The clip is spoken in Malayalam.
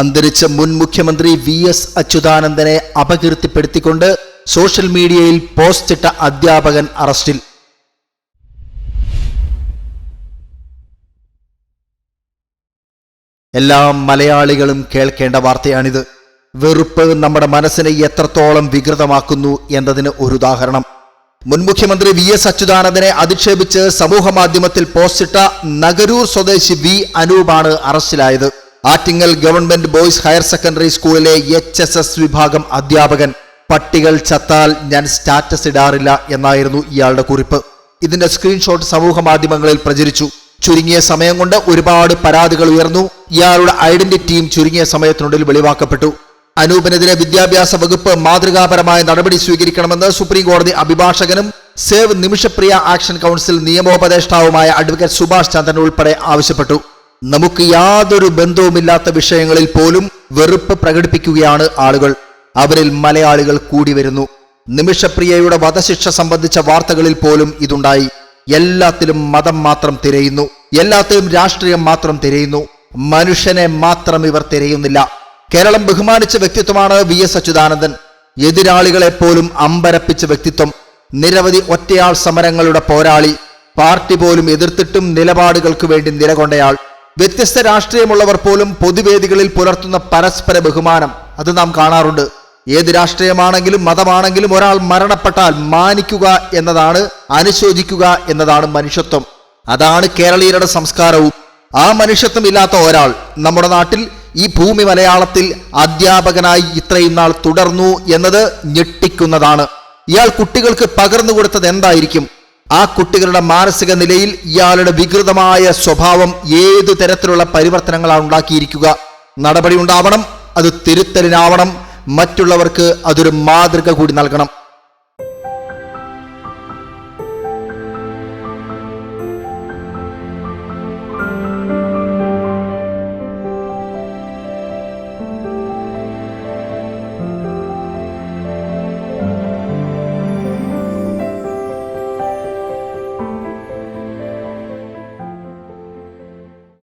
അന്തരിച്ച മുൻ മുഖ്യമന്ത്രി വി എസ് അച്യുതാനന്ദനെ അപകീർത്തിപ്പെടുത്തിക്കൊണ്ട് സോഷ്യൽ മീഡിയയിൽ പോസ്റ്റിട്ട അധ്യാപകൻ അറസ്റ്റിൽ. എല്ലാ മലയാളികളും കേൾക്കേണ്ട വാർത്തയാണിത്. വെറുപ്പ് നമ്മുടെ മനസ്സിനെ എത്രത്തോളം വികൃതമാക്കുന്നു എന്നതിന് ഒരു ഉദാഹരണം. മുൻ മുഖ്യമന്ത്രി വി എസ് അച്യുതാനന്ദനെ അധിക്ഷേപിച്ച് സമൂഹ മാധ്യമത്തിൽ പോസ്റ്റിട്ട നഗരൂർ സ്വദേശി വി അനൂപാണ് അറസ്റ്റിലായത്. Attingal government boys higher secondary സ്കൂളിലെ എച്ച് എസ് എസ് വിഭാഗം അധ്യാപകൻ. പട്ടികൾ ചത്താൽ ഞാൻ സ്റ്റാറ്റസ് ഇടാറില്ല എന്നായിരുന്നു ഇയാളുടെ കുറിപ്പ്. ഇതിന്റെ സ്ക്രീൻഷോട്ട് സമൂഹ മാധ്യമങ്ങളിൽ പ്രചരിച്ചു. ചുരുങ്ങിയ സമയം കൊണ്ട് ഒരുപാട് പരാതികൾ ഉയർന്നു. ഇയാളുടെ ഐഡന്റിറ്റിയും ചുരുങ്ങിയ സമയത്തിനുള്ളിൽ വെളിവാക്കപ്പെട്ടു. അനൂപിനെതിരെ വിദ്യാഭ്യാസ വകുപ്പ് മാതൃകാപരമായ നടപടി സ്വീകരിക്കണമെന്ന് സുപ്രീം കോടതി അഭിഭാഷകനും സേവ് നിമിഷപ്രിയ ആക്ഷൻ കൗൺസിൽ നിയമോപദേഷ്ടാവുമായ അഡ്വക്കേറ്റ് സുഭാഷ് ചന്ദ്രൻ ഉൾപ്പെടെ ആവശ്യപ്പെട്ടു. നമുക്ക് യാതൊരു ബന്ധവുമില്ലാത്ത വിഷയങ്ങളിൽ പോലും വെറുപ്പ് പ്രകടിപ്പിക്കുകയാണ് ആളുകൾ. അവരിൽ മലയാളികൾ കൂടി വരുന്നു. നിമിഷപ്രിയയുടെ വധശിക്ഷ സംബന്ധിച്ച വാർത്തകളിൽ പോലും ഇതുണ്ടായി. എല്ലാത്തിലും മതം മാത്രം തിരയുന്നു. എല്ലാത്തിലും രാഷ്ട്രീയം മാത്രം തിരയുന്നു. മനുഷ്യനെ മാത്രം ഇവർ തിരയുന്നില്ല. കേരളം ബഹുമാനിച്ച വ്യക്തിത്വമാണ് വി എസ് അച്യുതാനന്ദൻ. എതിരാളികളെ പോലും അമ്പരപ്പിച്ച വ്യക്തിത്വം. നിരവധി ഒറ്റയാൾ സമരങ്ങളുടെ പോരാളി. പാർട്ടി പോലും എതിർത്തിട്ടും നിലപാടുകൾക്ക് വേണ്ടി നിലകൊണ്ടയാൾ. വ്യത്യസ്ത രാഷ്ട്രീയമുള്ളവർ പോലും പൊതുവേദികളിൽ പുലർത്തുന്ന പരസ്പര ബഹുമാനം അത് നാം കാണാറുണ്ട്. ഏത് രാഷ്ട്രീയമാണെങ്കിലും മതമാണെങ്കിലും ഒരാൾ മരണപ്പെട്ടാൽ മാനിക്കുക എന്നതാണ് അനുശോചിക്കുക എന്നതാണ് മനുഷ്യത്വം. അതാണ് കേരളീയരുടെ സംസ്കാരവും. ആ മനുഷ്യത്വം ഇല്ലാത്ത ഒരാൾ നമ്മുടെ നാട്ടിൽ ഈ ഭൂമി മലയാളത്തിൽ അധ്യാപകനായി ഇത്രയും നാൾ തുടർന്നു എന്നത് ഞെട്ടിക്കുന്നതാണ്. ഇയാൾ കുട്ടികൾക്ക് പകർന്നു കൊടുത്തത് എന്തായിരിക്കും? ആ കുട്ടികളുടെ മാനസിക നിലയിൽ ഇയാളുടെ വികൃതമായ സ്വഭാവം ഏതു തരത്തിലുള്ള പരിവർത്തനങ്ങളാണ് ഉണ്ടാക്കിയിരിക്കുക? നടപടി ഉണ്ടാവണം അത് തിരുത്തലിനാവണം. മറ്റുള്ളവർക്ക് അതൊരു മാതൃക കൂടി നൽകണം.